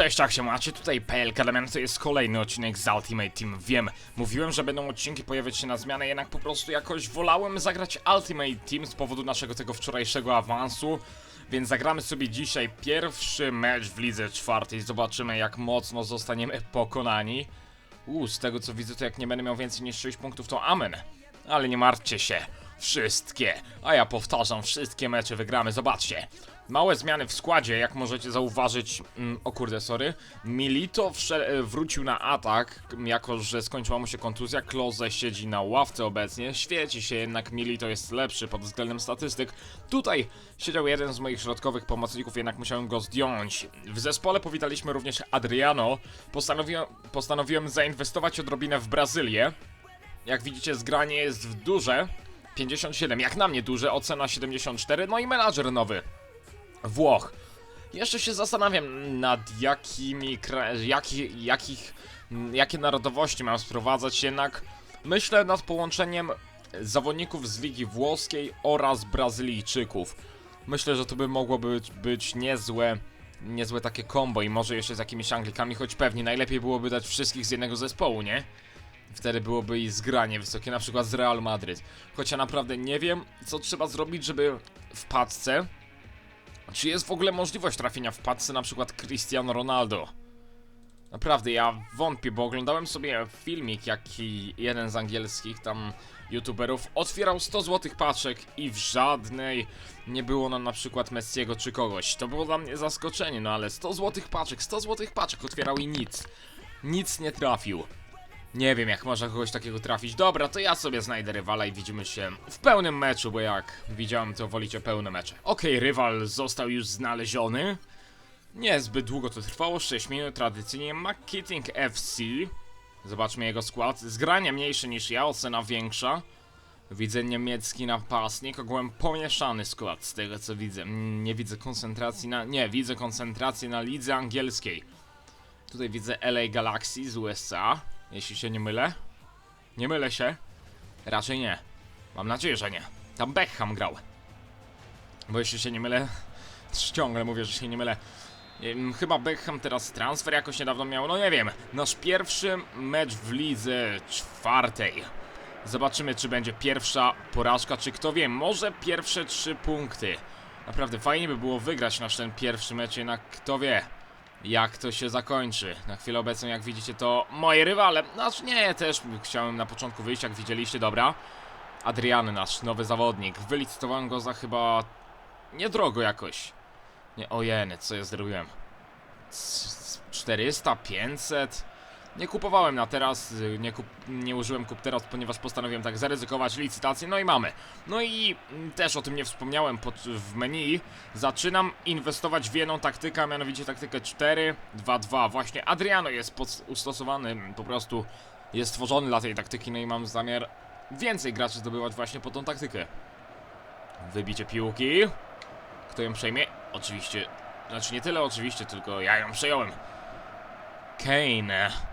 Cześć, jak się macie? Tutaj PLK Damian, to jest kolejny odcinek z Ultimate Team. Wiem, mówiłem, że będą odcinki pojawiać się na zmianę, jednak po prostu jakoś wolałem zagrać Ultimate Team z powodu naszego tego wczorajszego awansu. Więc zagramy sobie dzisiaj pierwszy mecz w lidze czwartej. Zobaczymy, jak mocno zostaniemy pokonani. Uuu, z tego co widzę, to jak nie będę miał więcej niż 6 punktów, to amen. Ale nie martwcie się, wszystkie, a ja powtarzam, wszystkie mecze wygramy, zobaczcie. Małe zmiany w składzie, jak możecie zauważyć, mm, o kurde, sorry. Milito e, wrócił na atak, jako że skończyła mu się kontuzja. Kloze siedzi na ławce obecnie, świeci się jednak Milito jest lepszy pod względem statystyk. Tutaj siedział jeden z moich środkowych pomocników, jednak musiałem go zdjąć. W zespole powitaliśmy również Adriano. Postanowiłem, postanowiłem zainwestować odrobinę w Brazylię. Jak widzicie, zgranie jest duże. 57, jak na mnie duże, ocena 74, no i menadżer nowy. Włoch. Jeszcze się zastanawiam nad jakimi jaki, jakich, jakie narodowości mam sprowadzać, jednak myślę nad połączeniem zawodników z Ligi Włoskiej oraz Brazylijczyków. Myślę, że to by mogło być, być niezłe, niezłe takie kombo i może jeszcze z jakimiś Anglikami, choć pewnie najlepiej byłoby dać wszystkich z jednego zespołu, nie? Wtedy byłoby i zgranie wysokie, na przykład z Real Madryt. Choć ja naprawdę nie wiem, co trzeba zrobić, żeby w paczce czy jest w ogóle możliwość trafienia w paczce na przykład Cristiano Ronaldo? Naprawdę, ja wątpię, bo oglądałem sobie filmik, jaki jeden z angielskich tam youtuberów otwierał 100 złotych paczek i w żadnej nie było na na przykład Messiego czy kogoś. To było dla mnie zaskoczenie, no ale 100 złotych paczek, 100 złotych paczek otwierał i nic. Nic nie trafił. Nie wiem, jak można kogoś takiego trafić. Dobra, to ja sobie znajdę rywala i widzimy się w pełnym meczu, bo jak widziałem, to wolicie pełne mecze. Okej, rywal został już znaleziony. Nie zbyt długo to trwało, 6 minut, tradycyjnie McKitting FC. Zobaczmy jego skład. Zgrania mniejsze niż ja, ocena większa. Widzę niemiecki napastnik, ogółem pomieszany skład z tego co widzę. Nie widzę koncentracji na... Nie, widzę koncentrację na lidze angielskiej. Tutaj widzę LA Galaxy z USA, jeśli się nie mylę. Nie mylę się? Raczej nie. Mam nadzieję, że nie. Tam Beckham grał. Bo jeśli się nie mylę, ciągle mówię, że się nie mylę. Chyba Beckham teraz transfer jakoś niedawno miał, no nie wiem. Nasz pierwszy mecz w lidze czwartej. Zobaczymy, czy będzie pierwsza porażka, czy kto wie, może pierwsze trzy punkty. Naprawdę fajnie by było wygrać nasz ten pierwszy mecz, jednak kto wie jak to się zakończy. Na chwilę obecną, jak widzicie, to moje rywale. Znaczy nie, też chciałem na początku wyjść, jak widzieliście, dobra. Adriany, nasz nowy zawodnik. Wylicytowałem go za chyba niedrogo jakoś. Nie, ojeny, co ja zrobiłem? C- 400, 500? Nie kupowałem na teraz, y, nie, kup, nie użyłem kup teraz, ponieważ postanowiłem tak zaryzykować licytację, no i mamy. No i mm, też o tym nie wspomniałem pod, w menu. Zaczynam inwestować w jedną taktykę, a mianowicie taktykę 4-2-2. Właśnie Adriano jest pod, ustosowany, mm, po prostu jest stworzony dla tej taktyki, no i mam zamiar więcej graczy zdobywać właśnie po tą taktykę. Wybicie piłki. Kto ją przejmie? Oczywiście. Znaczy nie tyle oczywiście, tylko ja ją przejąłem. Kane.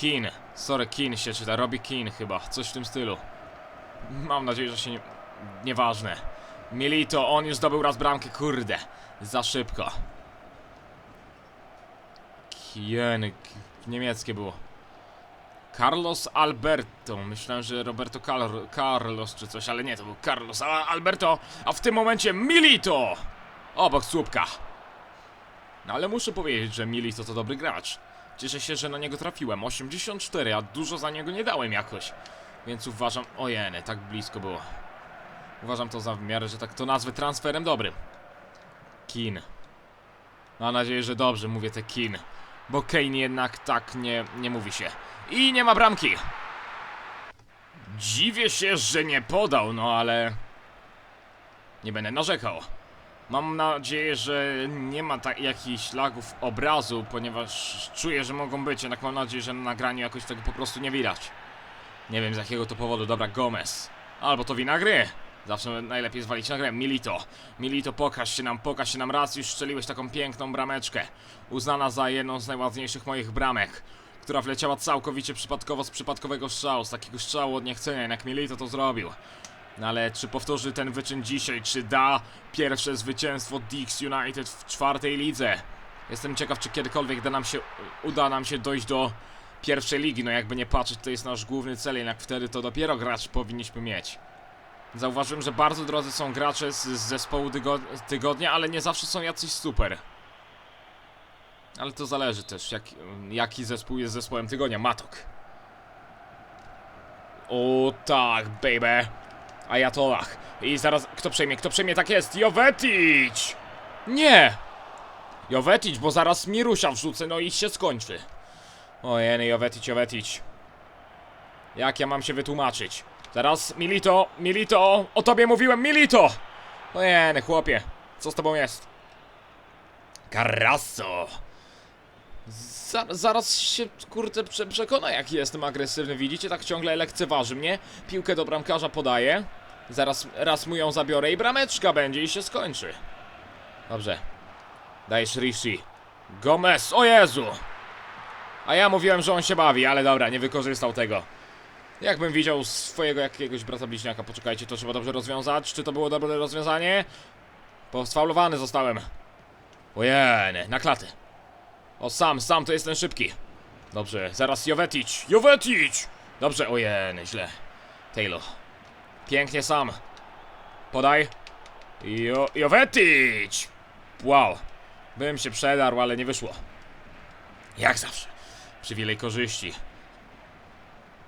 Keane. Sorry, Keane się czyta. Robi Keane chyba. Coś w tym stylu. Mam nadzieję, że się nie... Nieważne. Milito, on już zdobył raz bramkę, kurde. Za szybko. Kien... Niemieckie było. Carlos Alberto. Myślałem, że Roberto Car Carlos czy coś, ale nie, to był Carlos Al Alberto. A w tym momencie Milito! Obok słupka. No ale muszę powiedzieć, że Milito to dobry gracz. Cieszę się, że na niego trafiłem. 84, a dużo za niego nie dałem jakoś. Więc uważam... Ojeny, tak blisko było. Uważam to za w miarę, że tak to nazwę transferem dobrym. Kin. Mam nadzieję, że dobrze mówię te kin. Bo Kane jednak tak nie, nie mówi się. I nie ma bramki. Dziwię się, że nie podał, no ale... Nie będę narzekał. Mam nadzieję, że nie ma tak jakichś lagów obrazu, ponieważ czuję, że mogą być, jednak mam nadzieję, że na nagraniu jakoś tego po prostu nie widać. Nie wiem z jakiego to powodu, dobra, Gomez. Albo to wina gry. Zawsze najlepiej zwalić na grę. Milito. Milito, pokaż się nam, pokaż się nam raz, już strzeliłeś taką piękną brameczkę. Uznana za jedną z najładniejszych moich bramek, która wleciała całkowicie przypadkowo z przypadkowego strzału, z takiego strzału od niechcenia, jak Milito to zrobił. No ale czy powtórzy ten wyczyn dzisiaj? Czy da pierwsze zwycięstwo Dix United w czwartej lidze? Jestem ciekaw, czy kiedykolwiek da nam się, uda nam się dojść do pierwszej ligi. No jakby nie patrzeć, to jest nasz główny cel, jednak wtedy to dopiero gracz powinniśmy mieć. Zauważyłem, że bardzo drodzy są gracze z, z zespołu tygo tygodnia, ale nie zawsze są jacyś super. Ale to zależy też, jak, jaki zespół jest zespołem tygodnia. Matok. O tak, baby. Ajatollah. I zaraz, kto przejmie, kto przejmie, tak jest, Jovetic! Nie! Jovetic, bo zaraz Mirusia wrzucę, no i się skończy. Ojej, Jovetic, Jovetic. Jak ja mam się wytłumaczyć? Zaraz, Milito, Milito, o tobie mówiłem, Milito! Ojej, chłopie, co z tobą jest? Carrasso! Za, zaraz się, kurde, prze, przekona, jaki jestem agresywny. Widzicie, tak ciągle lekceważy mnie. Piłkę do bramkarza podaje. Zaraz raz mu ją zabiorę i brameczka będzie i się skończy. Dobrze. Dajesz Rishi. Gomez, o Jezu! A ja mówiłem, że on się bawi, ale dobra, nie wykorzystał tego. Jakbym widział swojego jakiegoś brata bliźniaka, poczekajcie, to trzeba dobrze rozwiązać. Czy to było dobre rozwiązanie? Posfaulowany zostałem. Ojej, na klatę. O, sam, sam to jest ten szybki. Dobrze, zaraz Jovetic. Jovetic! Dobrze, ojej, źle. Taylor. Pięknie sam. Podaj. Jo, Jovetic! Wow. Bym się przedarł, ale nie wyszło. Jak zawsze. Przywilej korzyści.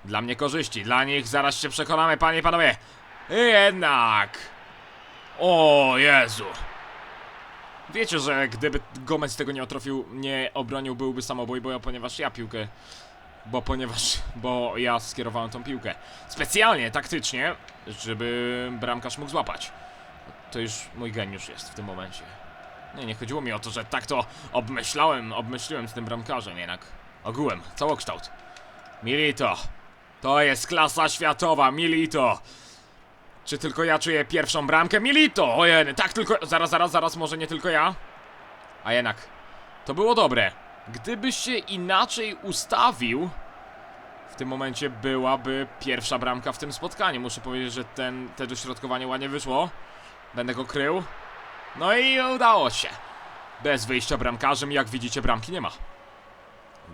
Dla mnie korzyści, dla nich zaraz się przekonamy, panie i panowie. Jednak. O Jezu. Wiecie, że gdyby Gomez tego nie otrofił, nie obronił, byłby samobój, ponieważ ja piłkę... Bo ponieważ... Bo ja skierowałem tą piłkę. Specjalnie, taktycznie, żeby bramkarz mógł złapać. To już mój geniusz jest w tym momencie. Nie, nie chodziło mi o to, że tak to obmyślałem, obmyśliłem z tym bramkarzem, jednak ogółem, całokształt. Milito. To jest klasa światowa, Milito. Czy tylko ja czuję pierwszą bramkę? Milito! Ojej, tak tylko... Zaraz, zaraz, zaraz, może nie tylko ja? A jednak, to było dobre. Gdyby się inaczej ustawił, w tym momencie byłaby pierwsza bramka w tym spotkaniu. Muszę powiedzieć, że ten, te dośrodkowanie ładnie wyszło. Będę go krył. No i udało się. Bez wyjścia bramkarzem, jak widzicie, bramki nie ma.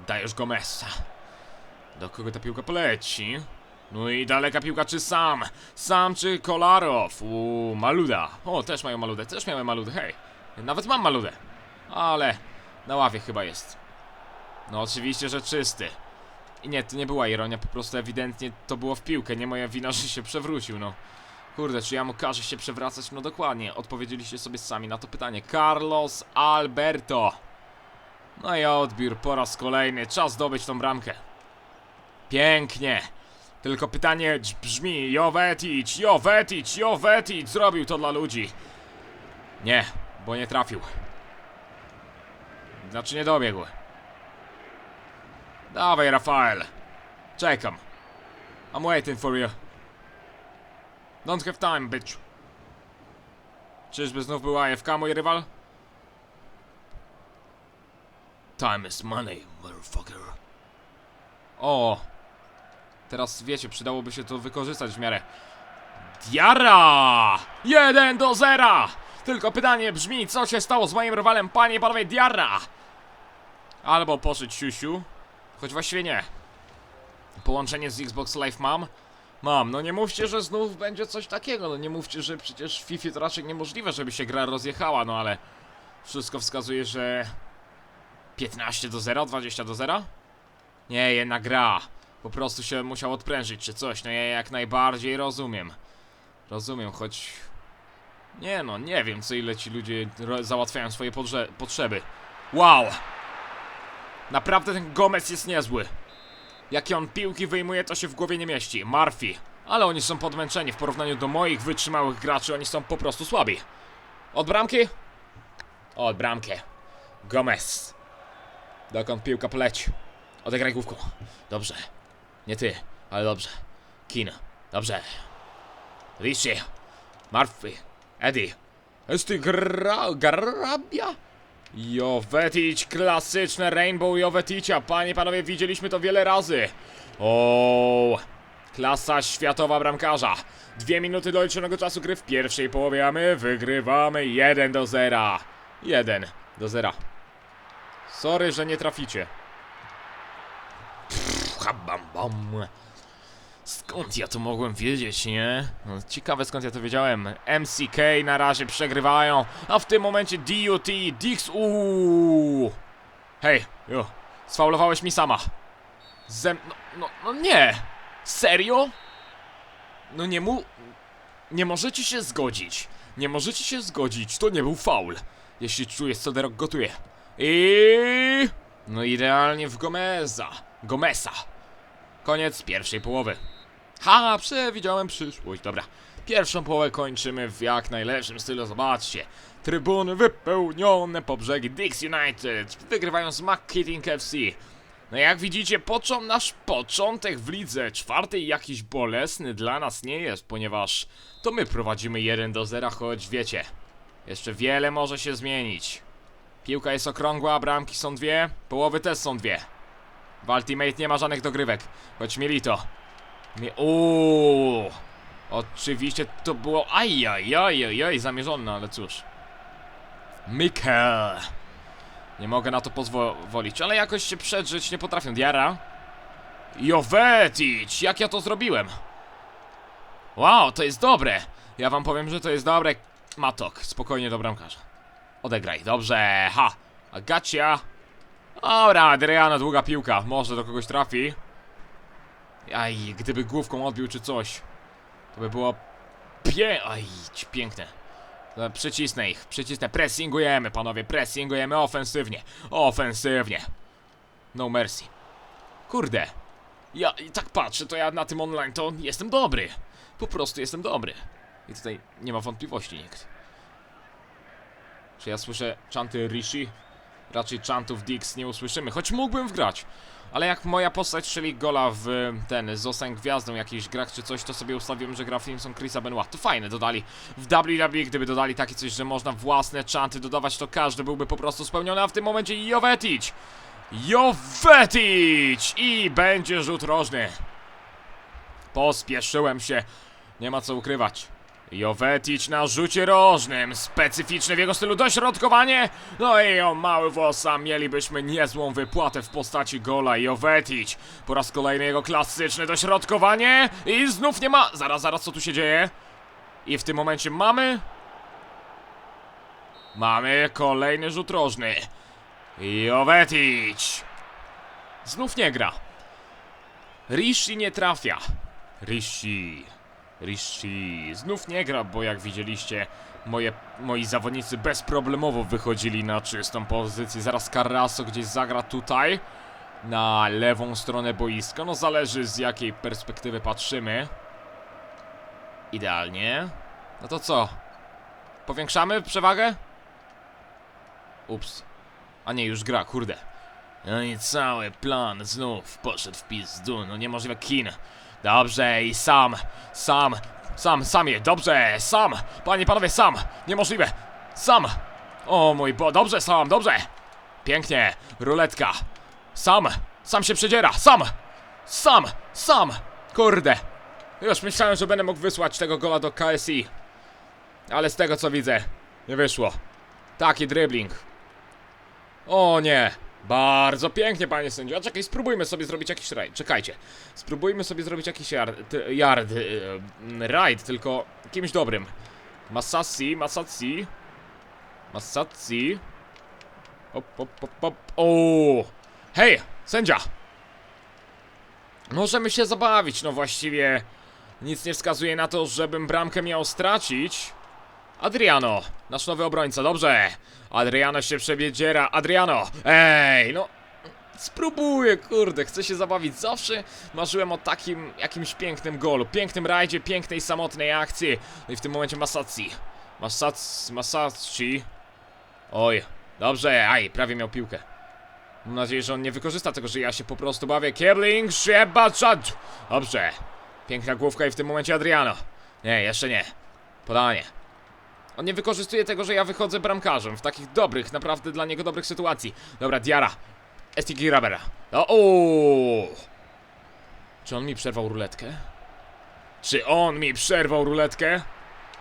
Dajesz Gomeza. Do kogo ta piłka poleci? No i daleka piłka, czy sam? Sam czy Kolarow? Uuu, Maluda. O, też mają Maludę, też miałem Maludę, hej. Nawet mam Maludę. Ale na ławie chyba jest. No oczywiście, że czysty. I nie, to nie była ironia, po prostu ewidentnie to było w piłkę, nie moja wina, że się przewrócił, no. Kurde, czy ja mu każę się przewracać? No dokładnie, odpowiedzieliście sobie sami na to pytanie. Carlos Alberto. No i odbiór po raz kolejny, czas zdobyć tą bramkę. Pięknie. Tylko pytanie brzmi, Jovetic, Jovetic, Jovetic, zrobił to dla ludzi. Nie, bo nie trafił. Znaczy nie dobiegł. Dawaj, Rafael. Czekam. I'm waiting for you. Don't have time, bitch. Czyżby znów był AFK, mój rywal? Time is money, motherfucker. O! Teraz wiecie, przydałoby się to wykorzystać w miarę. Diarra! 1 do 0! Tylko pytanie brzmi, co się stało z moim rywalem, panie panowie Diarra? Albo poszedł siusiu, choć właściwie nie. Połączenie z Xbox Live mam? Mam, no nie mówcie, że znów będzie coś takiego, no nie mówcie, że przecież w FIFA to raczej niemożliwe, żeby się gra rozjechała, no ale wszystko wskazuje, że 15 do 0, 20 do 0? Nie, jednak gra. Po prostu się musiał odprężyć czy coś, no ja jak najbardziej rozumiem. Rozumiem, choć... Nie no, nie wiem co ile ci ludzie załatwiają swoje potrzeby. Wow! Naprawdę ten Gomez jest niezły. Jakie on piłki wyjmuje, to się w głowie nie mieści. Murphy. Ale oni są podmęczeni w porównaniu do moich wytrzymałych graczy, oni są po prostu słabi. Od bramki? Od bramki. Gomez. Dokąd piłka poleci? Odegraj główką. Dobrze. Nie ty, ale dobrze. Kin. Dobrze. Rishi. Murphy. Eddie. Esty gra... Grabia? Jovetic, klasyczne Rainbow Joveticia. Panie, panowie, widzieliśmy to wiele razy. O, klasa światowa bramkarza. Dwie minuty do liczonego czasu gry w pierwszej połowie, a my wygrywamy 1 do 0. 1 do 0. Sorry, że nie traficie. Bam, bam. Skąd ja to mogłem wiedzieć, nie? No, ciekawe skąd ja to wiedziałem. MCK na razie przegrywają, a w tym momencie DUT, Dix, uuu. Hej, jo, sfaulowałeś mi sama. Zem... No, no, no nie! Serio? No nie mu... Nie możecie się zgodzić. Nie możecie się zgodzić, to nie był faul. Jeśli czujesz, co Derok gotuje. I... No idealnie w Gomeza. Gomesa. Koniec pierwszej połowy. Ha, przewidziałem przyszłość. Dobra. Pierwszą połowę kończymy w jak najlepszym stylu. Zobaczcie. Trybuny wypełnione po brzegi Dix United. Wygrywają z McKitting FC. No jak widzicie, począ nasz początek w lidze czwartej jakiś bolesny dla nas nie jest, ponieważ to my prowadzimy 1 do 0, choć wiecie, jeszcze wiele może się zmienić. Piłka jest okrągła, bramki są dwie, połowy też są dwie. W Ultimate nie ma żadnych dogrywek, choć mieli to. Mie Uuu, oczywiście to było ajajajajaj zamierzone, ale cóż. Mikel. Nie mogę na to pozwolić, ale jakoś się przedrzeć nie potrafię. Diara. Jovetic! Jak ja to zrobiłem? Wow, to jest dobre! Ja wam powiem, że to jest dobre. Matok, spokojnie do bramkarza. Odegraj, dobrze, ha! Agacia! Dobra, Adriana, długa piłka. Może do kogoś trafi. Aj, gdyby główką odbił czy coś, to by było pie... Aj, piękne. Przycisnę ich, przycisnę. Pressingujemy, panowie, pressingujemy ofensywnie. Ofensywnie. No mercy. Kurde. Ja tak patrzę, to ja na tym online to jestem dobry. Po prostu jestem dobry. I tutaj nie ma wątpliwości nikt. Czy ja słyszę czanty Rishi? Raczej czantów Dix nie usłyszymy, choć mógłbym wgrać. Ale jak moja postać strzeli gola w ten, zostań gwiazdą jakiejś grach czy coś, to sobie ustawiłem, że gra Filmson Chrisa Benoit. To fajne, dodali w WWE, gdyby dodali takie coś, że można własne czanty dodawać, to każdy byłby po prostu spełniony, a w tym momencie Jovetic! Jovetic! I będzie rzut rożny. Pospieszyłem się, nie ma co ukrywać. Jovetic na rzucie rożnym, specyficzne w jego stylu dośrodkowanie, no i o mały włosa mielibyśmy niezłą wypłatę w postaci gola Jovetic. Po raz kolejny jego klasyczne dośrodkowanie i znów nie ma... Zaraz, zaraz, co tu się dzieje? I w tym momencie mamy... Mamy kolejny rzut rożny. Jovetic. Znów nie gra. Rishi nie trafia. Rishi. Rishi znów nie gra, bo jak widzieliście, moje, moi zawodnicy bezproblemowo wychodzili na czystą pozycję. Zaraz Carraso gdzieś zagra tutaj, na lewą stronę boiska. No zależy z jakiej perspektywy patrzymy. Idealnie. No to co? Powiększamy przewagę? Ups. A nie, już gra, kurde. No i cały plan znów poszedł w pizdu, no niemożliwe kin. Dobrze i sam, sam, sam, samie, dobrze, sam, panie, panowie, sam, niemożliwe, sam. O mój bo, dobrze, sam, dobrze. Pięknie, ruletka. Sam, sam się przedziera, sam, sam, sam, kurde. Już myślałem, że będę mógł wysłać tego gola do KSI. Ale z tego co widzę, nie wyszło. Taki dribbling. O nie! Bardzo pięknie, panie sędzio. A czekaj, spróbujmy sobie zrobić jakiś rajd. Czekajcie. Spróbujmy sobie zrobić jakiś yard, yard yy, rajd, tylko kimś dobrym. Masassi, Masassi. Masassi. Hop, hop, hop, hop. O! Hej, sędzia! Możemy się zabawić, no właściwie nic nie wskazuje na to, żebym bramkę miał stracić. Adriano, nasz nowy obrońca, dobrze. Adriano się przebiedziera. Adriano, ej, no. Spróbuję, kurde, chcę się zabawić. Zawsze marzyłem o takim jakimś pięknym golu, pięknym rajdzie, pięknej, samotnej akcji. No i w tym momencie Masacci. Masac, Masacci. Oj, dobrze, aj, prawie miał piłkę. Mam nadzieję, że on nie wykorzysta tego, że ja się po prostu bawię. Kierling, Szebaczad. Dobrze. Piękna główka i w tym momencie Adriano. Nie, jeszcze nie. Podanie. On nie wykorzystuje tego, że ja wychodzę bramkarzem w takich dobrych, naprawdę dla niego dobrych sytuacji. Dobra, Diara. Estiki Rabera. O! Czy on mi przerwał ruletkę? Czy on mi przerwał ruletkę?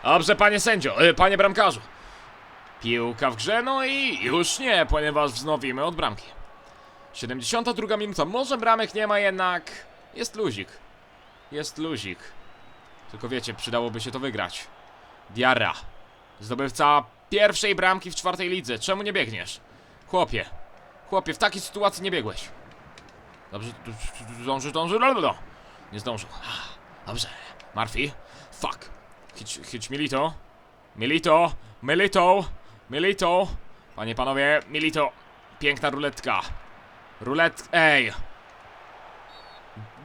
Dobrze, panie sędzio, y, panie bramkarzu. Piłka w grze, no i już nie, ponieważ wznowimy od bramki. 72 minuta, może bramek nie ma jednak. Jest luzik. Jest luzik. Tylko wiecie, przydałoby się to wygrać. Diarra. Zdobywca pierwszej bramki w czwartej lidze. Czemu nie biegniesz? Chłopie. Chłopie, w takiej sytuacji nie biegłeś. Dobrze, zdąży, zdąży, blablabla. Nie zdążył. Dobrze. Murphy. Fuck. Chyć, chyć Milito. Milito. Milito. Milito. Panie, panowie, Milito. Piękna ruletka. Rulet... Ej.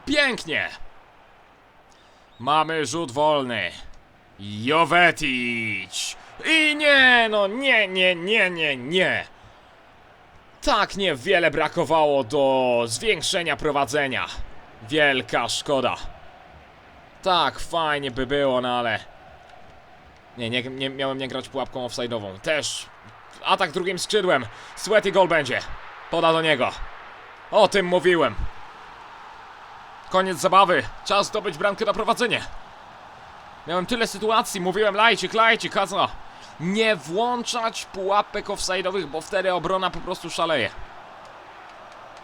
Pięknie. Mamy rzut wolny. Jovetic. I nie, no nie, nie, nie, nie, nie. Tak niewiele brakowało do zwiększenia prowadzenia. Wielka szkoda. Tak fajnie by było, no ale... Nie, nie, nie miałem nie grać pułapką offside'ową. Też atak drugim skrzydłem. Sweaty goal będzie. Poda do niego. O tym mówiłem. Koniec zabawy. Czas zdobyć bramkę na prowadzenie. Miałem tyle sytuacji. Mówiłem lajcik, lajcik, kaza. Nie włączać pułapek offside'owych, bo wtedy obrona po prostu szaleje.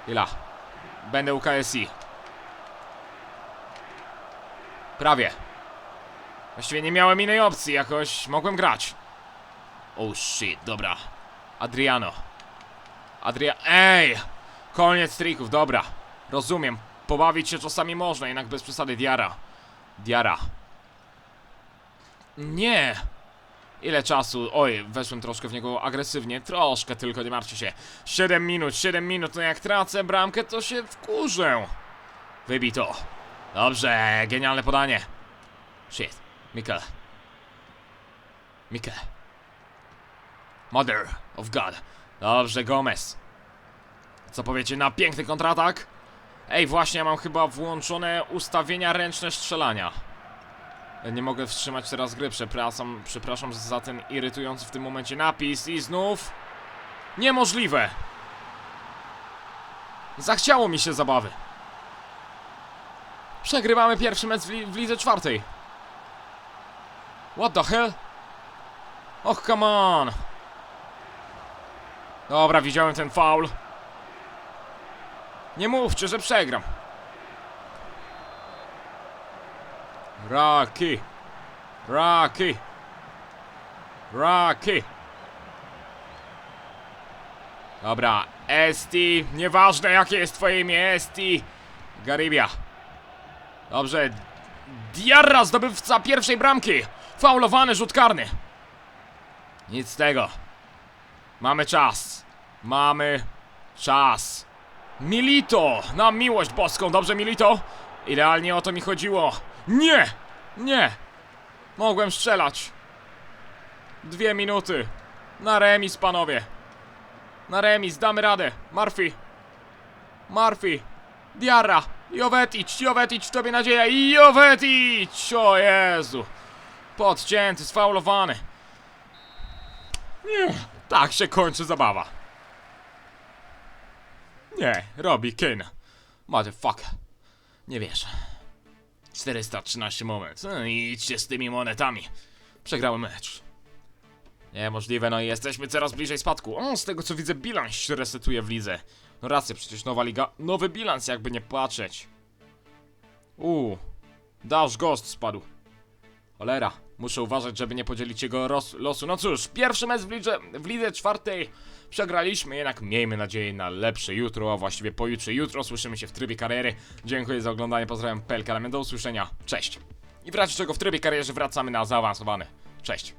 Ila. Będę u KSI. Prawie. Właściwie nie miałem innej opcji, jakoś mogłem grać. Oh shit, dobra. Adriano. Adria... Ej! Koniec trików, dobra. Rozumiem. Pobawić się czasami można, jednak bez przesady Diara. Diara. Nie! Ile czasu? Oj, weszłem troszkę w niego agresywnie. Troszkę tylko, nie martwcie się. 7 minut, 7 minut, no jak tracę bramkę, to się wkurzę. Wybij to. Dobrze, genialne podanie. Shit. Mikkel. Mikkel. Mother of God. Dobrze, Gomez. Co powiecie na piękny kontratak? Ej, właśnie, ja mam chyba włączone ustawienia ręczne strzelania. Nie mogę wstrzymać teraz gry, przepraszam, przepraszam za ten irytujący w tym momencie napis i znów... Niemożliwe! Zachciało mi się zabawy. Przegrywamy pierwszy mecz w, li w lidze czwartej. What the hell? Och, come on! Dobra, widziałem ten faul. Nie mówcie, że przegram. Rocky. Rocky. Rocky. Dobra, Esti, nieważne jakie jest twoje imię, Esti. Garibia. Dobrze. Diarra, zdobywca pierwszej bramki. Faulowany rzut karny. Nic z tego. Mamy czas. Mamy czas. Milito! Na miłość boską, dobrze Milito? Idealnie o to mi chodziło. Nie! Nie! Mogłem strzelać. Dwie minuty. Na remis, panowie. Na remis, damy radę. Murphy. Murphy. Diarra. Jovetic, Jovetic, tobie nadzieja. Jovetic! O Jezu. Podcięty, sfaulowany. Nie. Tak się kończy zabawa. Nie, robi Kane. Motherfucker. Nie wiesz. 413 moment. No i idźcie z tymi monetami. Przegrałem mecz. Niemożliwe, no i jesteśmy coraz bliżej spadku. O, z tego co widzę, bilans się resetuje w lidze. No racja, przecież nowa liga. Nowy bilans, jakby nie patrzeć. Uuu. Dash Ghost spadł. Cholera. Muszę uważać, żeby nie podzielić jego losu. No cóż, pierwszy mecz w lidze, w lidze czwartej przegraliśmy, jednak miejmy nadzieję na lepsze jutro, a właściwie pojutrze. Jutro słyszymy się w trybie kariery. Dziękuję za oglądanie, pozdrawiam PLK, do usłyszenia. Cześć. I w razie czego w trybie kariery wracamy na zaawansowany. Cześć.